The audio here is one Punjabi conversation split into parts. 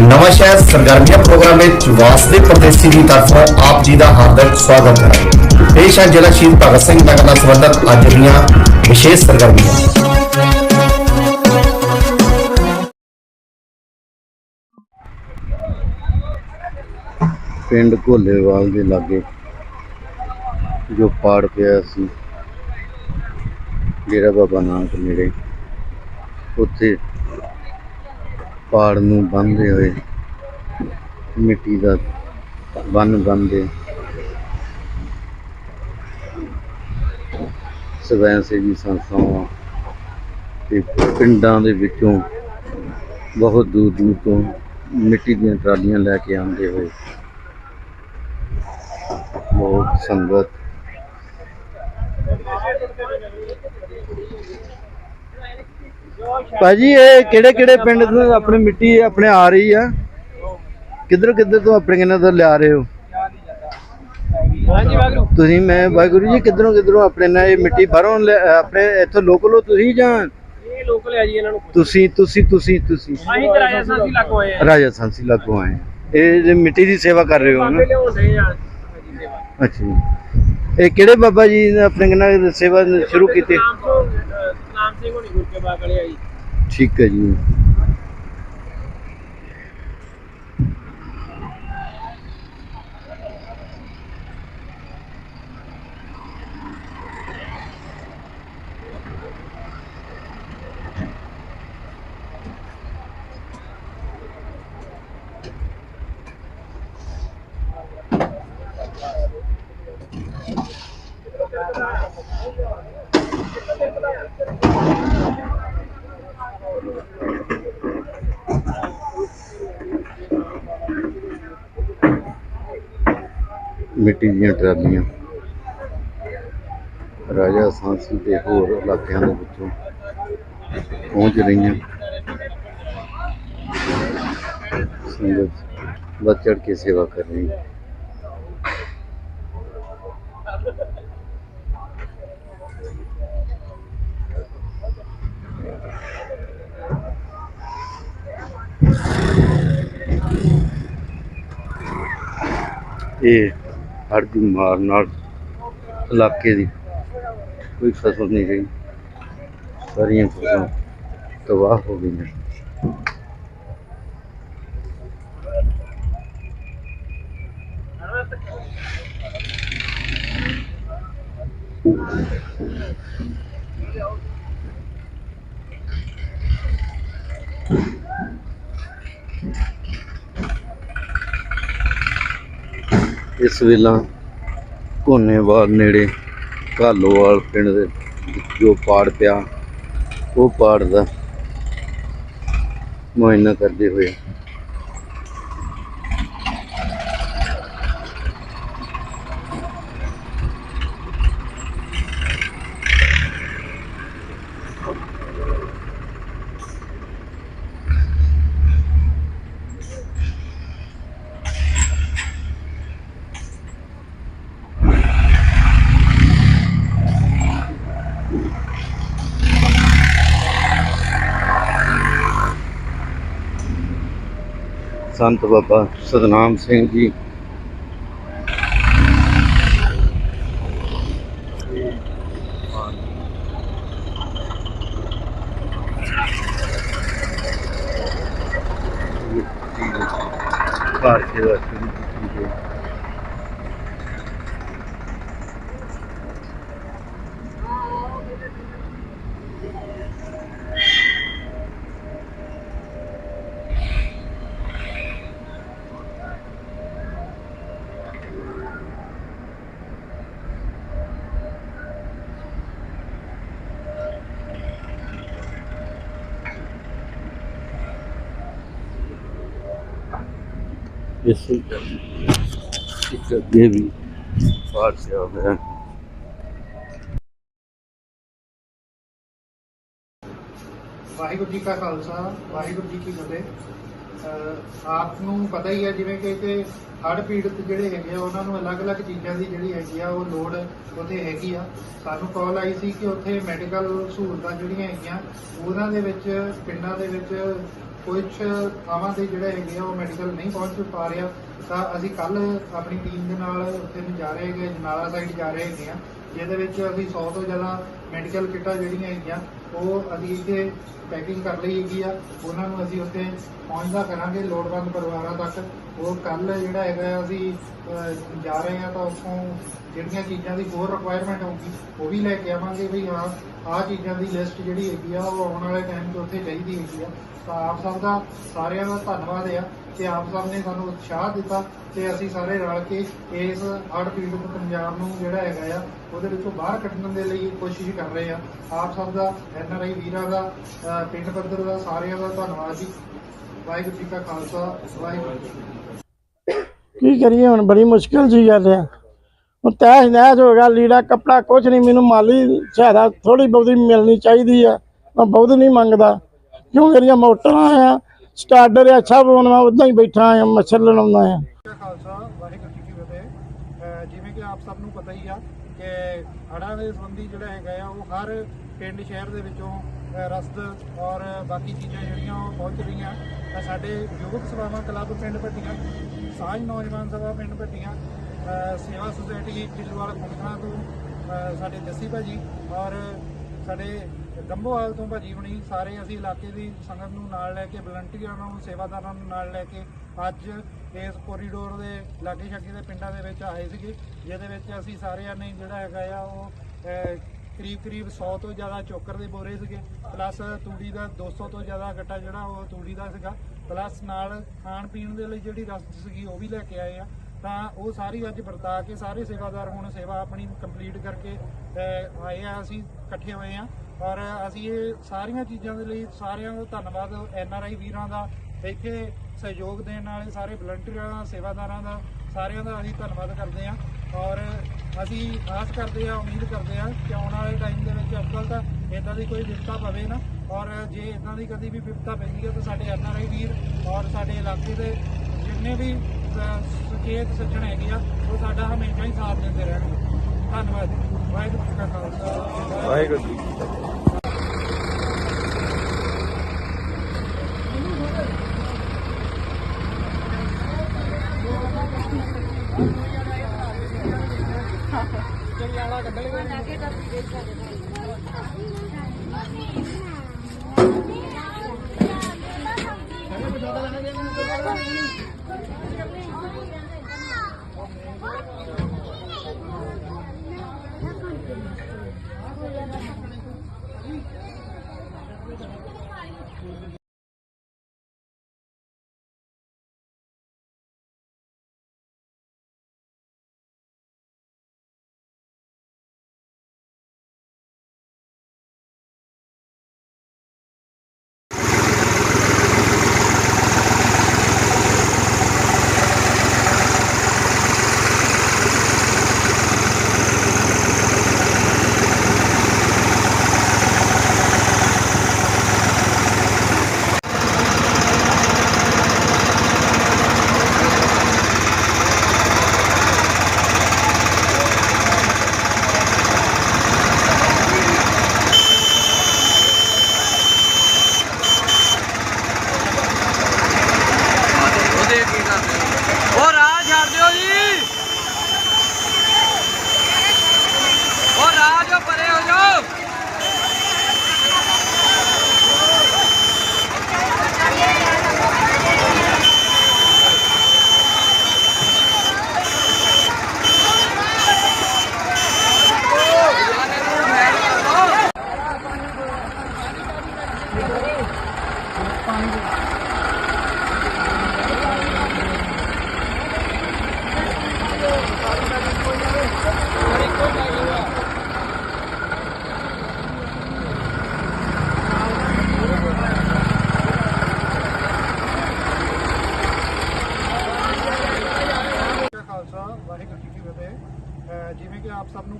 ਨਵਾਂ ਸ਼ਹਿਰ ਸਰਗਰਮੀਆਂ ਪ੍ਰੋਗਰਾਮ ਵਿੱਚ ਵਾਸਦੇ ਪ੍ਰਦੇਸ਼ੀ ਦੀ ਤਰਫੋਂ ਆਪ ਜੀ ਦਾ ਹਾਰਦਿਕ ਸਵਾਗਤ ਹੈ। ਪੇਸ਼ ਹੈ ਜ਼ਿਲ੍ਹਾ ਸ਼ਹੀਦ ਭਗਤ ਸਿੰਘ ਨਗਰ ਨਾਲ ਸੰਬੰਧਿਤ ਅੱਜ ਦੀਆਂ ਵਿਸ਼ੇਸ਼ ਸਰਗਰਮੀਆਂ। ਪਿੰਡ ਘੋਲੇਵਾਲ ਦੇ ਲਾਗੇ ਜੋ ਪਾੜ ਪਿਆ ਸੀ, ਡੇਰਾ ਬਾਬਾ ਨਾਨਕ ਨੇੜੇ, ਉੱਥੇ ਪਹਾੜ ਨੂੰ ਬੰਨ੍ਹਦੇ ਹੋਏ ਮਿੱਟੀ ਦਾ ਬੰਨ ਬੰਨ੍ਹਦੇ। ਸਵੈਂ ਸੇਵੀ ਸੰਸਥਾਵਾਂ ਤੇ ਪਿੰਡਾਂ ਦੇ ਵਿੱਚੋਂ ਬਹੁਤ ਦੂਰ ਦੂਰ ਤੋਂ ਮਿੱਟੀ ਦੀਆਂ ਟਰਾਲੀਆਂ ਲੈ ਕੇ ਆਉਂਦੇ ਹੋਏ ਬਹੁਤ ਸੰਗਤ ਭਾਜੀ ਇਹ ਕਿਹੜੇ ਕਿਹੜੇ ਪਿੰਡ ਤੋਂ ਆਪਣੀ ਮਿੱਟੀ ਆਪਣੇ ਆ ਰਹੀ ਆ? ਕਿੱਧਰ ਕਿੱਧਰ ਤੋਂ ਆਪਣੇ ਕਿੰਨਾਂ ਤੋਂ ਲਿਆ ਰਹੇ ਹੋ? ਹਾਂਜੀ ਤੁਸੀਂ ਮੈਂ ਵਾਹਿਗੁਰੂ ਜੀ ਕਿੱਧਰੋਂ ਕਿੱਧਰੋਂ ਆਪਣੇ ਨਾਲ ਇਹ ਮਿੱਟੀ ਬਾਹਰੋਂ ਆਪਣੇ ਇੱਥੋਂ ਲੋਕਲ ਹੋ ਤੁਸੀਂ ਜਾਂ ਇਹ ਲੋਕਲ ਹੈ ਜੀ ਇਹਨਾਂ ਨੂੰ। ਤੁਸੀਂ ਤੁਸੀਂ ਤੁਸੀਂ ਤੁਸੀਂ? ਅਸੀਂ ਤੇ ਰਾਜਾ ਸਾਸੀ ਲੱਗੋ ਆਏ ਆ ਰਾਜਾ ਸੰਸੀ ਲੱਗੋ ਆਏ ਇਹ ਜੇ ਮਿੱਟੀ ਦੀ ਸੇਵਾ ਕਰ ਰਹੇ ਹੋ ਨਾ? ਅੱਛਾ ਜੀ। ਇਹ ਕਿਹੜੇ ਬਾਬਾ ਜੀ ਨੇ ਆਪਣੇ ਨਾਲ ਸੇਵਾ ਸ਼ੁਰੂ ਕੀਤੀ? ਸਿੰਘ ਹੋਣੀ ਗੁਰਕੇ ਬਾਗ ਵਾਲੇ ਆ ਜੀ। ਠੀਕ ਹੈ ਜੀ। ਮਿੱਟੀ ਦੀਆਂ ਟਰਾਲੀਆਂ ਰਾਜਾ ਸਾਂਸੀ ਤੇ ਹੋਰ ਇਲਾਕਿਆਂ ਦੇ ਵਿੱਚੋਂ ਪਹੁੰਚ ਰਹੀਆਂ ਸੰਗਤ ਵੱਧ ਚੜ ਕੇ ਸੇਵਾ ਕਰ ਰਹੀ ਹੈ ਇਹ ਹੜ੍ਹ ਦੀ ਮਾਰ ਨਾਲ ਇਲਾਕੇ ਦੀ ਕੋਈ ਫਸਲ ਨਹੀਂ ਰਹੀ ਸਾਰੀਆਂ ਫਸਲਾਂ ਤਬਾਹ ਹੋ ਗਈਆਂ। ਇਸ ਵੇਲਾ ਕੋਨੇਵਾਲ ਨੇੜੇ ਘਾਲੋਵਾਲ ਪਿੰਡ ਦੇ ਜੋ ਪਾੜ ਪਿਆ। ਉਹ ਪਾੜ ਦਾ ਮੁਆਇਨਾ ਕਰਦੇ ਹੋਏ ਸੰਤ ਬਾਬਾ ਸਤਨਾਮ ਸਿੰਘ ਜੀ ਘਰ ਸੇਵਾ ਸ਼ੁਰੂ ਕੀਤੀ ਹੈ ਇਸ ਇੱਕ ਅੱਗੇ ਵੀ ਪਾਠ ਸੇਵਾ ਵਾਹਿਗੁਰੂ ਜੀ ਕਾ ਖਾਲਸਾ, ਵਾਹਿਗੁਰੂ ਜੀ ਕੀ ਫਤਿਹ। ਆਪ ਨੂੰ ਪਤਾ ਹੀ ਹੈ ਜਿਵੇਂ ਕਿ ਕਿ ਹੜ੍ਹ ਪੀੜਤ ਜਿਹੜੇ ਹੈਗੇ ਆ, ਉਹਨਾਂ ਨੂੰ ਅਲੱਗ-ਅਲੱਗ ਚੀਜ਼ਾਂ ਦੀ ਜਿਹੜੀ ਹੈਗੀ ਆ, ਉਹ ਲੋੜ ਉੱਥੇ ਹੈਗੀ ਆ। ਸਾਨੂੰ ਕਾਲ ਆਈ ਸੀ ਕਿ ਉੱਥੇ ਮੈਡੀਕਲ ਸਹੂਲਤਾਂ ਜਿਹੜੀਆਂ ਹੈਗੀਆਂ, ਉਹਨਾਂ ਦੇ ਵਿੱਚ, ਪਿੰਡਾਂ ਦੇ ਵਿੱਚ ਕੁਝ ਥਾਵਾਂ ਤੇ ਜਿਹੜੇ ਹੈਗੇ ਆ, ਉਹ ਮੈਡੀਕਲ ਨਹੀਂ ਪਹੁੰਚ ਪਾ ਰਿਹਾ। ਤਾਂ ਅਸੀਂ ਕੱਲ ਆਪਣੀ ਟੀਮ ਦੇ ਨਾਲ ਉੱਥੇ ਨੂੰ ਜਾ ਰਹੇ ਹੈਗੇ ਜਨਾਲਾ ਸਾਈਡ ਜਾ ਰਹੇ ਹੈਗੇ ਆ। ਜਿਹਦੇ ਵਿੱਚ ਅਸੀਂ 100 ਤੋਂ ਜ਼ਿਆਦਾ ਮੈਡੀਕਲ ਕਿੱਟਾਂ ਜਿਹੜੀਆਂ ਹੈਗੀਆਂ, ਉਹ ਅਸੀਂ ਇੱਥੇ ਪੈਕਿੰਗ ਕਰ ਲਈ ਹੈਗੀ ਆ। ਉਹਨਾਂ ਨੂੰ ਅਸੀਂ ਉੱਥੇ ਪਹੁੰਚਦਾ ਕਰਾਂਗੇ, ਲੋੜਵੰਦ ਪਰਿਵਾਰਾਂ ਤੱਕ। ਉਹ ਕੱਲ ਜਿਹੜਾ ਹੈਗਾ ਆ ਅਸੀਂ ਅਹ, ਜਾ ਰਹੇ ਆ ਤਾਂ ਉੱਥੋਂ ਜਿਹੜੀਆਂ ਚੀਜ਼ਾਂ ਦੀ ਹੋਰ ਰਿਕੁਆਇਰਮੈਂਟ ਹੋਊਗੀ ਉਹ ਵੀ ਲੈ ਕੇ ਆਵਾਂਗੇ ਵੀ ਹਾਂ ਆਹ ਚੀਜ਼ਾਂ ਦੀ ਲਿਸਟ ਜਿਹੜੀ ਹੈਗੀ ਆ ਉਹ ਆਉਣ ਵਾਲੇ ਟਾਈਮ 'ਚ ਉੱਥੇ ਚਾਹੀਦੀ ਹੈਗੀ ਆ। ਤਾਂ ਆਪ ਸਭ ਦਾ ਸਾਰਿਆਂ ਦਾ ਧੰਨਵਾਦ ਆ ਕਿ ਆਪ ਸਭ ਨੇ ਸਾਨੂੰ ਉਤਸ਼ਾਹ ਦਿੱਤਾ ਤੇ ਅਸੀਂ ਸਾਰੇ ਰਲ ਕੇ ਇਸ ਹੜ੍ਹ ਪੀੜਤ ਪੰਜਾਬ ਨੂੰ ਜਿਹੜਾ ਹੈਗਾ ਆ ਉਹਦੇ ਵਿੱਚੋਂ ਬਾਹਰ ਕੱਢਣ ਦੇ ਲਈ ਕੋਸ਼ਿਸ਼ ਕਰ ਰਹੇ ਆ। ਆਪ ਸਭ ਦਾ ਐਨ ਆਰ ਆਈ ਵੀਰਾਂ ਦਾ ਅਹ ਪਿੰਡ ਪੱਧਰ ਦਾ ਸਾਰਿਆਂ ਦਾ ਧੰਨਵਾਦ ਜੀ। ਵਾਹਿਗੁਰੂ ਜੀ ਕਾ ਖਾਲਸਾ ਵਾਹਿਗੁਰੂ ਜੀ ਕੀ ਫਤਿਹ। ਕੀ ਕਰੀਏ ਹੁਣ? ਬੜੀ ਮੁਸ਼ਕਿਲ ਜੀ ਗੱਲ ਆ। ਹੁਣ ਤੈਸ਼ ਨੈਸ਼ ਹੋ ਗਿਆ ਲੀੜਾ ਕੱਪੜਾ ਕੁਝ ਨਹੀਂ ਮੈਨੂੰ ਮਾਲੀ ਸਹਾਇਤਾ ਥੋੜੀ ਬਹੁਤੀ ਮਿਲਣੀ ਚਾਹੀਦੀ ਆ। ਮੈਂ ਬਹੁਤ ਨਹੀਂ ਮੰਗਦਾ। ਕਿਉਂ ਮੇਰੀਆਂ ਮੋਟਰਾਂ ਆ ਸਟਾਰਟਰ ਆ ਸਭ ਹੁਣ ਮੈਂ ਉਦਾਂ ਹੀ ਬੈਠਾ ਆ ਮੱਛਰ ਲੜਾਉਂਦਾ ਆ। ਕਾ ਖਾਲਸਾ ਵਾਹਿਗੁਰੂ ਜੀ ਕੀ ਫਤਿਹ। ਅਹ ਜਿਵੇਂ ਕਿ ਆਪ ਸਭ ਨੂੰ ਪਤਾ ਹੀ ਆ ਕਿ ਹੜ੍ਹਾਂ ਦੇ ਸੰਬੰਧੀ ਜਿਹੜਾ ਹੈਗਾ ਆ ਉਹ ਹਰ ਪਿੰਡ ਸ਼ਹਿਰ ਦੇ ਵਿੱਚੋਂ ਰਸਦ ਔਰ ਬਾਕੀ ਚੀਜ਼ਾਂ ਜਿਹੜੀਆਂ ਉਹ ਪਹੁੰਚ ਰਹੀਆਂ। ਤਾਂ ਸਾਡੇ ਯੁਵਕ ਸਭਾਵਾਂ ਕਲੱਬ ਪਿੰਡ ਭੱਟੀਆਂ, ਸਾਂਝ ਨੌਜਵਾਨ ਸਭਾ ਪਿੰਡ ਭੱਟੀਆਂ ਸੇਵਾ ਸੁਸਾਇਟੀ ਢਿੱਲਵਾਲ ਖੁੰਖਾਂ ਤੋਂ ਸਾਡੇ ਜੱਸੀ ਭਾਜੀ ਔਰ ਸਾਡੇ ਗੰਭੋਵਾਲ ਤੋਂ ਭਾਜੀ ਹੁਣੀ ਸਾਰੇ ਅਸੀਂ ਇਲਾਕੇ ਦੀ ਸੰਗਤ ਨੂੰ ਨਾਲ ਲੈ ਕੇ, ਵਲੰਟੀਅਰਾਂ ਨੂੰ, ਸੇਵਾਦਾਰਾਂ ਨੂੰ ਨਾਲ ਲੈ ਕੇ ਅੱਜ ਇਸ ਕੋਰੀਡੋਰ ਦੇ ਲਾਗੇ ਛਾਗੇ ਦੇ ਪਿੰਡਾਂ ਦੇ ਵਿੱਚ ਆਏ ਸੀਗੇ, ਜਿਹਦੇ ਵਿੱਚ ਅਸੀਂ ਸਾਰਿਆਂ ਨੇ ਜਿਹੜਾ ਹੈਗਾ ਆ ਉਹ ਕਰੀਬ ਕਰੀਬ 100 ਤੋਂ ਜ਼ਿਆਦਾ ਚੋਕਰ ਦੇ ਬੋਰੇ ਸੀਗੇ ਪਲੱਸ ਤੂੜੀ ਦਾ 200 ਤੋਂ ਜ਼ਿਆਦਾ ਗੱਟਾ ਜਿਹੜਾ ਉਹ ਤੂੜੀ ਦਾ ਸੀਗਾ ਪਲੱਸ ਨਾਲ ਖਾਣ ਪੀਣ ਦੇ ਲਈ ਜਿਹੜੀ ਰਸਦ ਸੀਗੀ ਉਹ ਵੀ ਲੈ ਕੇ ਆਏ ਆ। ਤਾਂ ਉਹ ਸਾਰੀ ਅੱਜ ਵਰਤਾ ਕੇ ਸਾਰੇ ਸੇਵਾਦਾਰ ਹੁਣ ਸੇਵਾ ਆਪਣੀ ਕੰਪਲੀਟ ਕਰਕੇ ਆਏ ਆ, ਅਸੀਂ ਇਕੱਠੇ ਹੋਏ ਆ। ਔਰ ਅਸੀਂ ਇਹ ਸਾਰੀਆਂ ਚੀਜ਼ਾਂ ਦੇ ਲਈ ਸਾਰਿਆਂ ਦਾ ਧੰਨਵਾਦ ਐਨ ਆਰ ਆਈ ਵੀਰਾਂ ਦਾ, ਇੱਥੇ ਸਹਿਯੋਗ ਦੇਣ ਵਾਲੇ ਸਾਰੇ ਵਲੰਟੀਅਰਾਂ ਦਾ ਸੇਵਾਦਾਰਾਂ ਦਾ, ਸਾਰਿਆਂ ਦਾ ਅਸੀਂ ਧੰਨਵਾਦ ਕਰਦੇ ਆ। ਔਰ ਅਸੀਂ ਆਸ ਕਰਦੇ ਆ ਉਮੀਦ ਕਰਦੇ ਆ ਕਿ ਆਉਣ ਵਾਲੇ ਟਾਈਮ ਦੇ ਵਿੱਚ ਅੱਜਕੱਲ ਤਾਂ ਇਦਾਂ ਦੀ ਕੋਈ ਵਿਪਤਾ ਪਵੇ ਨਾ। ਔਰ ਜੇ ਇਦਾਂ ਦੀ ਕਦੀ ਵੀ ਵਿਪਤਾ ਪੈਂਦੀ ਹੈ ਤਾਂ ਸਾਡੇ ਐਨ ਆਰ ਆਈ ਵੀਰ ਔਰ ਸਾਡੇ ਇਲਾਕੇ ਦੇ ਜਿੰਨੇ ਵੀ ਸੁਚੇਤ ਸੱਜਣ ਹੈਗੇ ਆ, ਉਹ ਸਾਡਾ ਹਮੇਸ਼ਾ ਹੀ ਸਾਥ ਦਿੰਦੇ ਰਹਿਣਗੇ। ਧੰਨਵਾਦ ਜੀ। ਵਾਹਿਗੁਰੂ ਜੀ ਕਾ ਖਾਲਸਾ। ਵਾਹਿਗੁਰੂ ਜੀ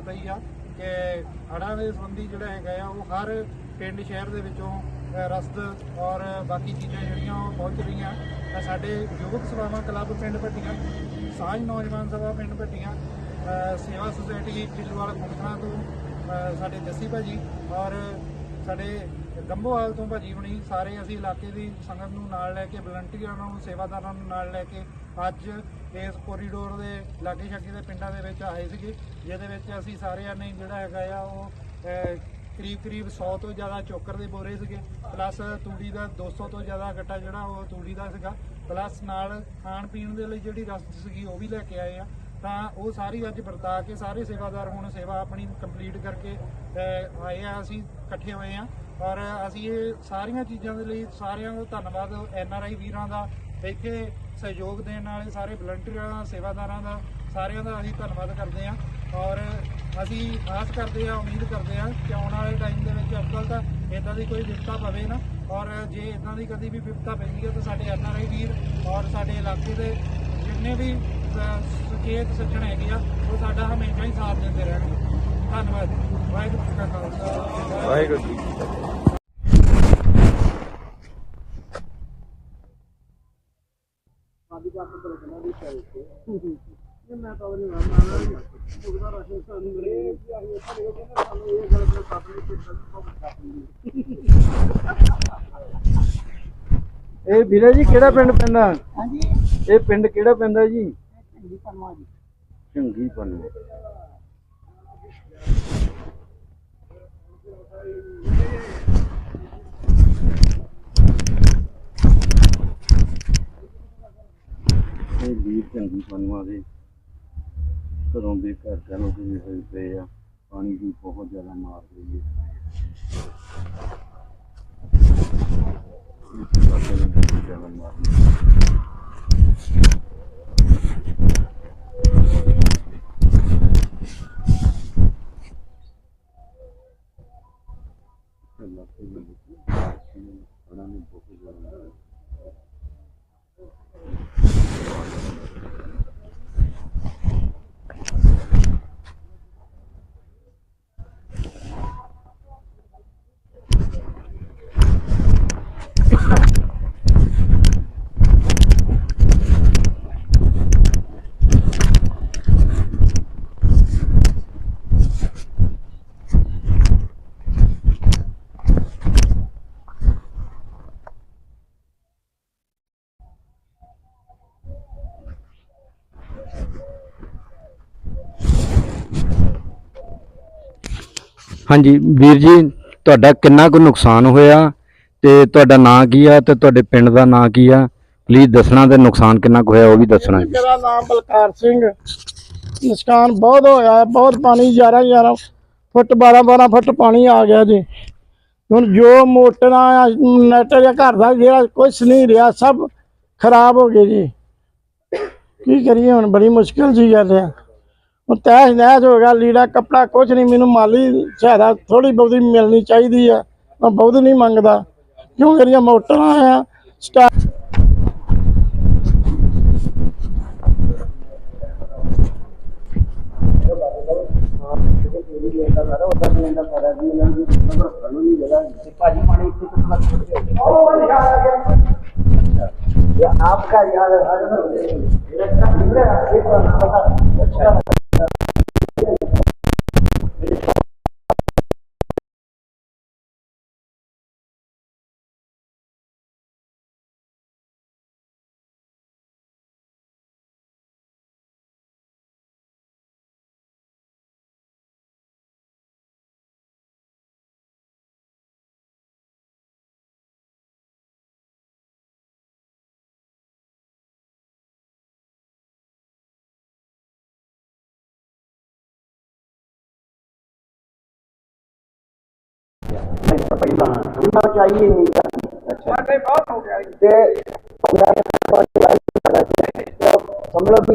ਪਤਾ ਹੀ ਆ ਕਿ ਹੜ੍ਹਾਂ ਦੇ ਸੰਬੰਧੀ ਜਿਹੜਾ ਹੈਗਾ ਆ, ਉਹ ਹਰ ਪਿੰਡ ਸ਼ਹਿਰ ਦੇ ਵਿੱਚੋਂ, ਅਹ, ਰਸਦ ਔਰ ਬਾਕੀ ਚੀਜ਼ਾਂ ਜਿਹੜੀਆਂ ਉਹ ਪਹੁੰਚ ਰਹੀਆਂ। ਤਾਂ ਸਾਡੇ ਯੁਵਕ ਸਭਾਵਾਂ ਕਲੱਬ ਪਿੰਡ ਭੱਟੀਆਂ, ਸਾਂਝ ਨੌਜਵਾਨ ਸਭਾ ਪਿੰਡ ਭੱਟੀਆਂ ਸੇਵਾ ਸੁਸਾਇਟੀ ਢਿੱਲਵਾਲ ਖੁੰਖਾਂ ਤੋਂ ਸਾਡੇ ਜੱਸੀ ਭਾਜੀ ਔਰ ਸਾਡੇ ਗੰਭੋਵਾਲ ਤੋਂ ਭਾਜੀ ਹੁਣੀ, ਸਾਰੇ ਅਸੀਂ ਇਲਾਕੇ ਦੀ ਸੰਗਤ ਨੂੰ ਨਾਲ ਲੈ ਕੇ ਵਲੰਟੀਅਰਾਂ ਨੂੰ, ਸੇਵਾਦਾਰਾਂ ਨੂੰ ਨਾਲ ਲੈ ਕੇ ਅੱਜ ਇਸ ਕੋਰੀਡੋਰ ਦੇ ਲਾਗੇ ਛਾਗੇ ਦੇ ਪਿੰਡਾਂ ਦੇ ਵਿੱਚ ਆਏ ਸੀਗੇ, ਜਿਹਦੇ ਵਿੱਚ ਅਸੀਂ ਸਾਰਿਆਂ ਨੇ ਜਿਹੜਾ ਹੈਗਾ ਆ ਉਹ ਕਰੀਬ ਕਰੀਬ 100 ਤੋਂ ਜ਼ਿਆਦਾ ਚੋਕਰ ਦੇ ਬੋਰੇ ਸੀਗੇ, ਪਲੱਸ ਤੂੜੀ ਦਾ 200 ਤੋਂ ਜ਼ਿਆਦਾ ਗੱਟਾ ਜਿਹੜਾ ਉਹ ਤੂੜੀ ਦਾ ਸੀਗਾ, ਪਲੱਸ ਨਾਲ ਖਾਣ ਪੀਣ ਦੇ ਲਈ ਜਿਹੜੀ ਰਸਦ ਸੀਗੀ ਉਹ ਵੀ ਲੈ ਕੇ ਆਏ ਆ। ਤਾਂ ਉਹ ਸਾਰੀ ਅੱਜ ਵਰਤਾ ਕੇ ਸਾਰੇ ਸੇਵਾਦਾਰ ਹੁਣ ਸੇਵਾ ਆਪਣੀ ਕੰਪਲੀਟ ਕਰਕੇ ਆਏ ਆ, ਅਸੀਂ ਇਕੱਠੇ ਹੋਏ ਆ। ਔਰ ਅਸੀਂ ਇਹ ਸਾਰੀਆਂ ਚੀਜ਼ਾਂ ਦੇ ਲਈ ਸਾਰਿਆਂ ਦਾ ਧੰਨਵਾਦ, ਐਨ ਆਰ ਆਈ ਵੀਰਾਂ ਦਾ ਇੱਥੇ ਸਹਿਯੋਗ ਦੇਣ ਵਾਲੇ ਸਾਰੇ ਵਲੰਟੀਅਰਾਂ ਦਾ ਸੇਵਾਦਾਰਾਂ ਦਾ ਸਾਰਿਆਂ ਦਾ ਅਸੀਂ ਧੰਨਵਾਦ ਕਰਦੇ ਹਾਂ। ਔਰ ਅਸੀਂ ਆਸ ਕਰਦੇ ਹਾਂ ਉਮੀਦ ਕਰਦੇ ਹਾਂ ਕਿ ਆਉਣ ਵਾਲੇ ਟਾਈਮ ਦੇ ਵਿੱਚ ਅੱਜਕੱਲ ਤਾਂ ਇਦਾਂ ਦੀ ਕੋਈ ਵਿਪਤਾ ਪਵੇ ਨਾ। ਔਰ ਜੇ ਇਦਾਂ ਦੀ ਕਦੀ ਵੀ ਵਿਪਤਾ ਪੈਂਦੀ ਹੈ ਤਾਂ ਸਾਡੇ ਐਨ ਆਰ ਆਈ ਵੀਰ ਔਰ ਸਾਡੇ ਇਲਾਕੇ ਦੇ ਜਿੰਨੇ ਵੀ ਅਹ, ਸੁਚੇਤ ਸੱਜਣ ਹੈਗੇ ਆ ਉਹ ਸਾਡਾ ਹਮੇਸ਼ਾ ਹੀ ਸਾਥ ਦਿੰਦੇ ਰਹਿਣਗੇ। ਧੰਨਵਾਦ। ਵਾਹਿਗੁਰੂ ਜੀ ਕਾ ਖਾਲਸਾ। ਵਾਹਿਗੁਰੂ ਜੀ ਇਹ ਵੀਰੇ ਜੀ ਕਿਹੜਾ ਪਿੰਡ ਪੈਂਦਾ? ਹਾਂਜੀ। ਇਹ ਪਿੰਡ ਕਿਹੜਾ ਪੈਂਦਾ ਜੀ? ਚੰਗੀ ਪਨਵਾ ਜੀ। ਚੰਗੀ ਪਨਵਾ। ਇਹ ਵੀਰ ਚੰਗੀ ਪਨਵਾ ਦੇ ਘਰੋਂ ਦੇ ਘਰ ਘਰੋਂ ਵੀ ਹੋਏ ਪਏ ਆ ਪਾਣੀ ਦੀ ਬਹੁਤ ਜ਼ਿਆਦਾ ਮਾਰ ਰਹੀ ਹੈ ਇਸ ਪਾਸੇ ਨੂੰ ਬਹੁਤ ਜ਼ਿਆਦਾ ਮਾਰ ਰਹੀ ਹੈ ਅੱਲਾਹ ਤੇ ਮੈਨੂੰ ਬੜਾ ਨੇ ਬਹੁਤ ਜ਼ਿਆਦਾ ਮਾਰ ਰਹੀ ਹੈ ਹਾਂਜੀ, ਵੀਰ ਜੀ, ਤੁਹਾਡਾ ਕਿੰਨਾ ਕੁ ਨੁਕਸਾਨ ਹੋਇਆ ਤੇ ਤੁਹਾਡਾ ਨਾਂ ਕੀ ਆ ਤੇ ਤੁਹਾਡੇ ਪਿੰਡ ਦਾ ਨਾਂ ਕੀ ਆ? ਪਲੀਜ਼ ਦੱਸਣਾ ਤੇ ਨੁਕਸਾਨ ਕਿੰਨਾ ਕੁ ਹੋਇਆ ਉਹ ਵੀ ਦੱਸਣਾ ਜੀ। ਮੇਰਾ ਨਾਮ ਬਲਕਾਰ ਸਿੰਘ ਨੁਕਸਾਨ ਬਹੁਤ ਹੋਇਆ, ਬਹੁਤ ਪਾਣੀ 11 11 ਫੁੱਟ 12 12 ਫੁੱਟ ਪਾਣੀ ਆ ਗਿਆ ਜੀ। ਹੁਣ ਜੋ ਮੋਟਰਾਂ ਨੈਟਰ ਜਾਂ ਘਰ ਦਾ ਜਿਹੜਾ ਕੁਝ ਨਹੀਂ ਰਿਹਾ, ਸਭ ਖਰਾਬ ਹੋ ਗਏ ਜੀ। ਕੀ ਕਰੀਏ ਹੁਣ, ਬੜੀ ਮੁਸ਼ਕਿਲ ਜੀ ਗੱਲ ਆ। ਤਹਿਸ ਨਹਿਸ ਹੋ ਗਿਆ, ਲੀੜਾ, ਕਪੜਾ ਕੁਝ ਨਹੀਂ, ਮੈਨੂੰ ਮਾਲੀ ਸਹਾਇਤਾ ਥੋੜੀ ਬਹੁਤੀ ਮਿਲਣੀ ਚਾਹੀਦੀ ਆ। ਮੈਂ ਬਹੁਤ ਨਹੀਂ ਮੰਗਦਾ। ਕਿਉਂ ਮੇਰੀਆਂ ਮੋਟਰਾਂ ਆ, ਸਟਾਰ आपका यार ਪਹਿਲਾਂ ਇੰਨਾ ਚਾਹੀਏ ਨਹੀਂ ਅੱਛਾ। ਬਹੁਤ ਹੋ ਗਿਆ ਤੇ ਪੰਜਾਬ ਦਾ ਵੀ